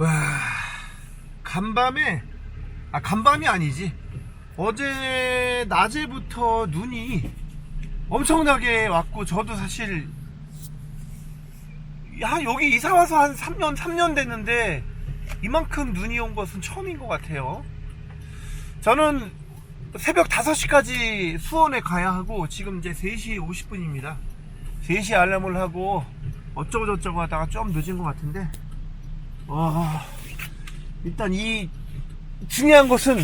와, 간밤에, 아, 간밤이 아니지. 어제 낮에부터 눈이 엄청나게 왔고, 저도 사실, 야, 여기 이사 와서 한 3년, 3년 됐는데, 이만큼 눈이 온 것은 처음인 것 같아요. 저는 새벽 5시까지 수원에 가야 하고, 지금 이제 3시 50분입니다. 3시 알람을 하고, 어쩌고저쩌고 하다가 좀 늦은 것 같은데, 와, 일단 이 중요한 것은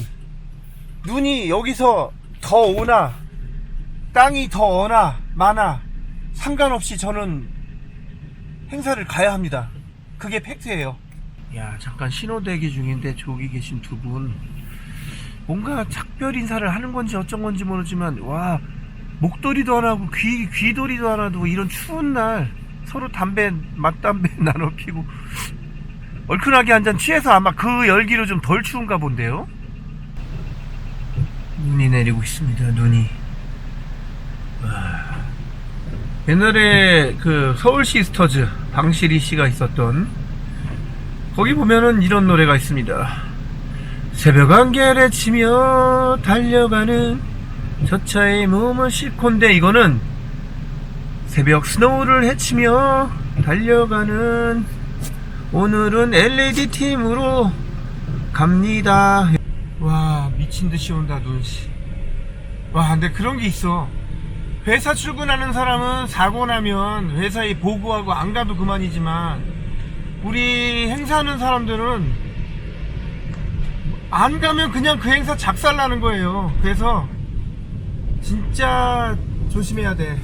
눈이 여기서 더 오나 땅이 더 오나 마나 상관없이 저는 행사를 가야 합니다. 그게 팩트예요. 야, 잠깐 신호 대기 중인데 저기 계신 두 분 뭔가 작별 인사를 하는 건지 어쩐 건지 모르지만 와 목도리도 안 하고 귀 귀도리도 안 하고 이런 추운 날 서로 담배 맞담배 나눠 피고 얼큰하게 한 잔 취해서 아마 그 열기로 좀 덜 추운가 본데요. 눈이 내리고 있습니다. 눈이. 와. 옛날에 그 서울 시스터즈 방실이 씨가 있었던 거기 보면은 이런 노래가 있습니다. 새벽 안개를 치며 달려가는 저 차의 몸은 싣고인데 이거는 새벽 스노우를 헤치며 달려가는 오늘은 LED 팀으로 갑니다. 와 미친 듯이 온다 눈씨. 와 근데 그런 게 있어. 회사 출근하는 사람은 사고 나면 회사에 보고하고 안 가도 그만이지만 우리 행사하는 사람들은 안 가면 그냥 그 행사 작살 나는 거예요. 그래서 진짜 조심해야 돼.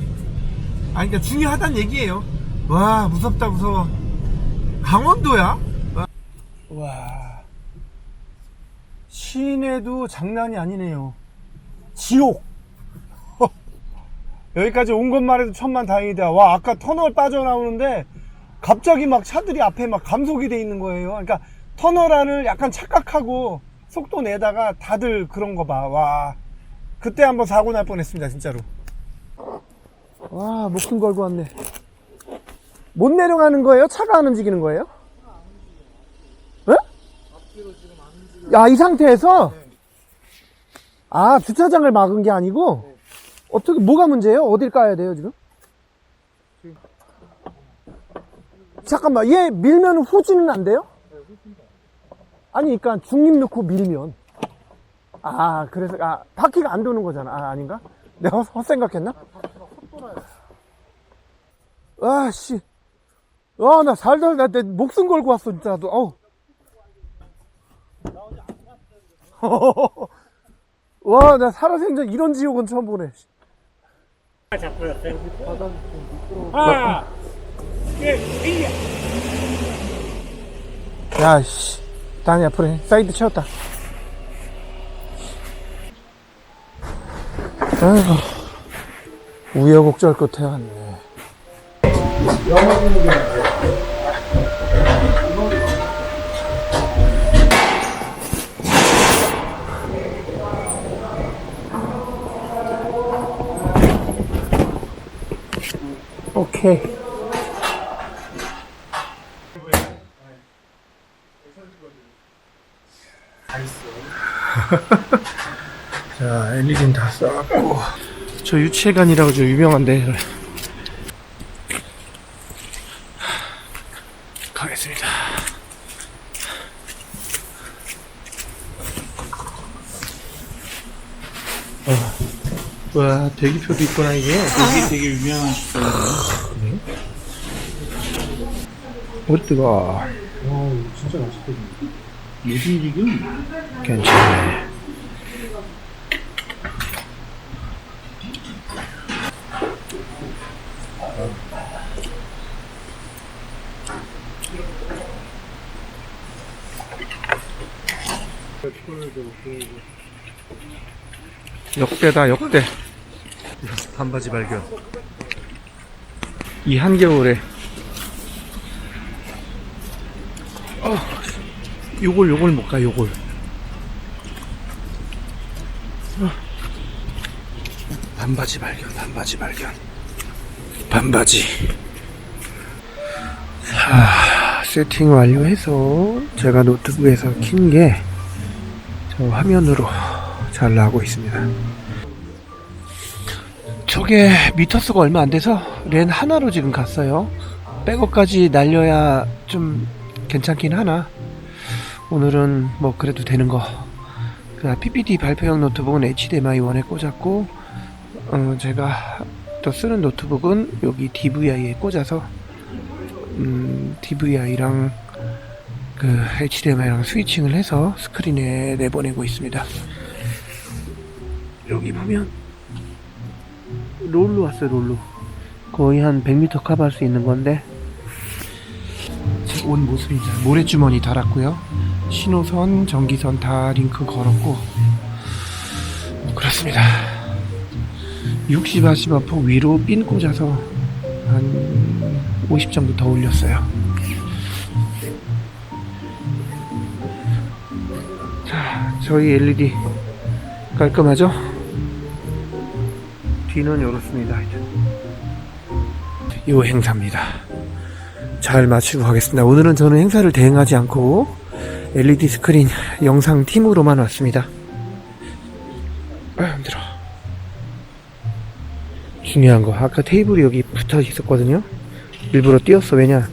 아 그러니까 중요하단 얘기예요. 와 무섭다 무서워. 강원도야? 와. 와. 시내도 장난이 아니네요. 지옥. 여기까지 온 것만 해도 천만 다행이다. 와, 아까 터널 빠져나오는데 갑자기 막 차들이 앞에 막 감속이 돼 있는 거예요. 그러니까 터널 안을 약간 착각하고 속도 내다가 다들 그런 거 봐. 와. 그때 한번 사고 날 뻔했습니다, 진짜로. 와, 목숨 걸고 왔네. 못 내려가는 거예요? 차가 안 움직이는 거예요? 예? 야, 이 상태에서? 아, 주차장을 막은 게 아니고? 어떻게, 뭐가 문제예요? 어딜 까야 돼요, 지금? 잠깐만, 얘 밀면 후진은 안 돼요? 아니, 그러니까 중립 넣고 밀면. 아, 그래서, 아, 바퀴가 안 도는 거잖아. 아, 아닌가? 내가 헛- 헛생각했나? 아, 씨. 와, 나 살다, 나, 내 목숨 걸고 왔어, 진짜. 너, 어우. 와, 나 살아생전 이런 지옥은 처음 보네. 하나, 야, 씨. 다니 앞으로 해. 사이드 채웠다. 아이고. 우여곡절 끝에 왔네. 오케이. 자, LED는 다 써갖고. 저 유치회관이라고 좀 유명한데. 가겠습니다. 어. 와, 대기표도 있구나, 이게. 여기 되게 유명한 식당이에요. 오, 뜨거 와, 이거 진짜 맛있거든요. 무슨 지금? 괜찮네. 역대다 역대. 반바지 발견. 이 한겨울에. 어, 요걸 요걸 못 가 요걸. 어. 반바지 발견 반바지 발견. 반바지. 아, 세팅 완료해서 제가 노트북에서 킨 게 저 화면으로 잘 나오고 있습니다. 저게 미터수가 얼마 안 돼서 랜 하나로 지금 갔어요. 백업까지 날려야 좀 괜찮긴 하나. 오늘은 뭐 그래도 되는 거. 그 PPT 발표용 노트북은 HDMI 1에 꽂았고, 어, 제가 또 쓰는 노트북은 여기 DVI에 꽂아서, 음, DVI랑 그 HDMI랑 스위칭을 해서 스크린에 내보내고 있습니다. 여기 보면 롤로 왔어요, 롤로. 거의 한 100m 커버할 수 있는 건데, 지금 온 모습이죠. 모래주머니 달았고요. 신호선, 전기선 다 링크 걸었고, 그렇습니다. 60, 80포 위로 핀 꽂아서 한 50 정도 더 올렸어요. 자, 저희 LED 깔끔하죠? 뒤는 이렇습니다. 이 행사입니다. 잘 마치고 가겠습니다. 오늘은 저는 행사를 대행하지 않고 LED 스크린 영상 팀으로만 왔습니다. 아, 힘들어. 중요한 거. 아까 테이블이 여기 붙어 있었거든요. 일부러 띄었어. 왜냐?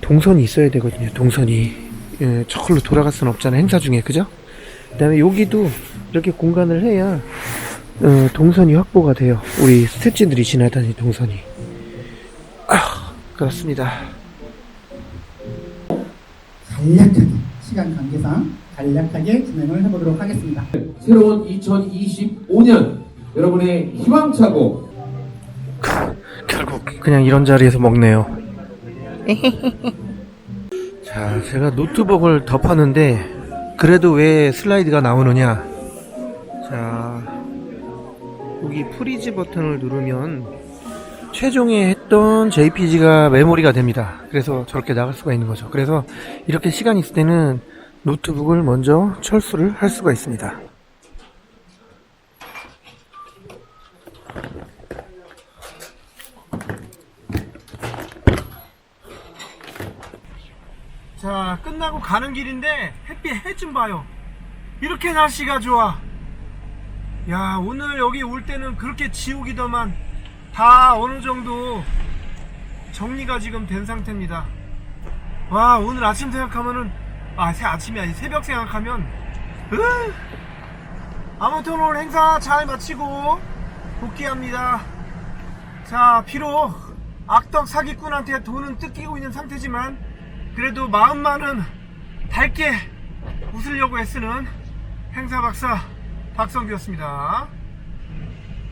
동선이 있어야 되거든요. 동선이. 예, 저걸로 돌아갈 수는 없잖아. 행사 중에. 그죠? 그 다음에 여기도 이렇게 공간을 해야 어, 동선이 확보가 돼요. 우리 스태프진들이 지나다니 동선이. 아, 그렇습니다. 간략하게 시간 관계상 간략하게 진행을 해보도록 하겠습니다. 새로운 2025년 여러분의 희망차고 결국 그냥 이런 자리에서 먹네요. 자, 제가 노트북을 덮었는데 그래도 왜 슬라이드가 나오느냐? 자, 여기 프리즈 버튼을 누르면 최종에 했던 JPG가 메모리가 됩니다. 그래서 저렇게 나갈 수가 있는 거죠. 그래서 이렇게 시간 있을 때는 노트북을 먼저 철수를 할 수가 있습니다. 자, 끝나고 가는 길인데 햇빛 해 좀 봐요. 이렇게 날씨가 좋아. 야, 오늘 여기 올 때는 그렇게 지옥이더만 다 어느 정도 정리가 지금 된 상태입니다. 와, 오늘 아침 생각하면은 아, 새 아침이 아니 새벽 생각하면 으! 아무튼 오늘 행사 잘 마치고 복귀합니다. 자, 비록 악덕 사기꾼한테 돈은 뜯기고 있는 상태지만 그래도 마음만은 밝게 웃으려고 애쓰는 행사 박사 박성규였습니다.